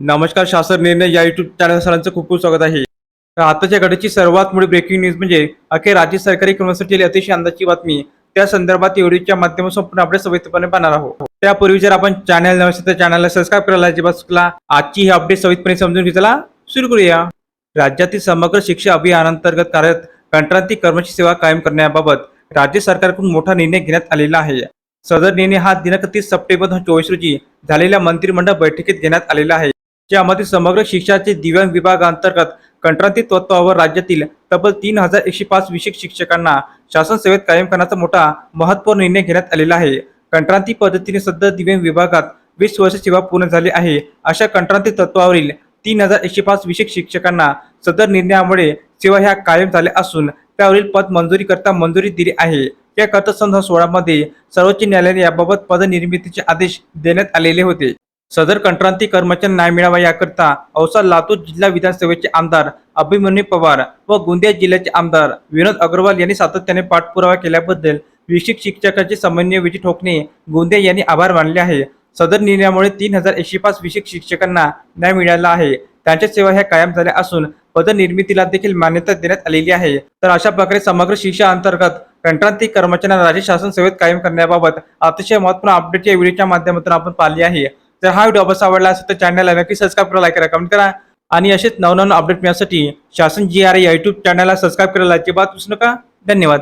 नमस्कार शासन निर्णय या युट्यूब चॅनल सरांचं खूप खूप स्वागत आहे. तर आताच्या घडीची सर्वात मोठी ब्रेकिंग न्यूज म्हणजे अखेर राज्य सरकारी कर्मचारी अतिशय अंदाजची बातमी. त्या संदर्भात एवढीच्या माध्यमातून आपण आपल्या सविस्तरपणे पाहणार आहोत. त्यापूर्वी जर आपण चॅनल नव्हे तर चॅनलला सबस्क्राईब करायला अजिबात चुकला आजची ही अपडेट सविस्तरपणे समजून घेतला सुरू करूया. राज्यातील समग्र शिक्षा अभियानांतर्गत कार्यरत कंत्राटी कर्मचारी सेवा कायम करण्याबाबत राज्य सरकारकडून मोठा निर्णय घेण्यात आलेला आहे. सदर निर्णय हा दिनांक तीस सप्टेंबर दोन चोवीस रोजी झालेल्या मंत्रिमंडळ बैठकीत घेण्यात आलेला आहे. ज्यामध्ये समग्र शिक्षणाचे दिव्यांग विभागांतर्गत कंत्राटी तत्वावर राज्यातील तब्बल तीन हजार एकशे पाच विशेष शिक्षकांना शासन सेवेत कायम करण्याचा मोठा महत्त्वपूर्ण निर्णय घेण्यात आलेला आहे. कंत्राटी पद्धतीने सध्या दिव्यांग विभागात वीस वर्ष सेवा पूर्ण झाली आहे. अशा कंत्राटी तत्वावरील तीन हजार एकशे पाच विशेष शिक्षकांना सदर निर्णयामुळे सेवा ह्या कायम झाल्या असून त्यावरील पद मंजुरी करता मंजुरी दिली आहे. याकरता सन दोन सोळामध्ये सर्वोच्च न्यायालयाने याबाबत पदनिर्मितीचे आदेश देण्यात आलेले होते. सदर कंत्रांती कर्मचारी न्याय मिळावा याकरता औसा लातूर जिल्हा विधानसभेचे आमदार अभिमन्यू पवार व गोंदिया जिल्ह्याचे आमदार विनोद अग्रवाल यांनी सातत्याने पाठपुरावा केल्याबद्दल विशिष्ट शिक्षकाचे समन्वय विजय ठोकणे गोंदिया यांनी आभार मानले आहे. सदर निर्णयामुळे तीन हजार एकशे पाच विशिष्ट शिक्षकांना न्याय मिळाला आहे. त्यांच्या सेवा ह्या कायम झाल्या असून पदनिर्मितीला देखील मान्यता देण्यात आलेली आहे. तर अशा प्रकारे समग्र शिक्षा अंतर्गत कंत्रांती कर्मचाऱ्यांना राज्य शासन सेवेत कायम करण्याबाबत अतिशय महत्त्वपूर्ण अपडेट या व्हिडिओच्या माध्यमातून आपण पाहिली आहे. तर हा व्हिडिओ आपल्याला आवडला असेल तर चॅनलला नक्की सबस्क्राईब करा लाईक करा कमेंट करा. आणि असेच नवनवन अपडेट मिळण्यासाठी शासन जी आर या युट्यूब चॅनलला सबस्क्राईब करायला अजिबात विसरू नका. धन्यवाद.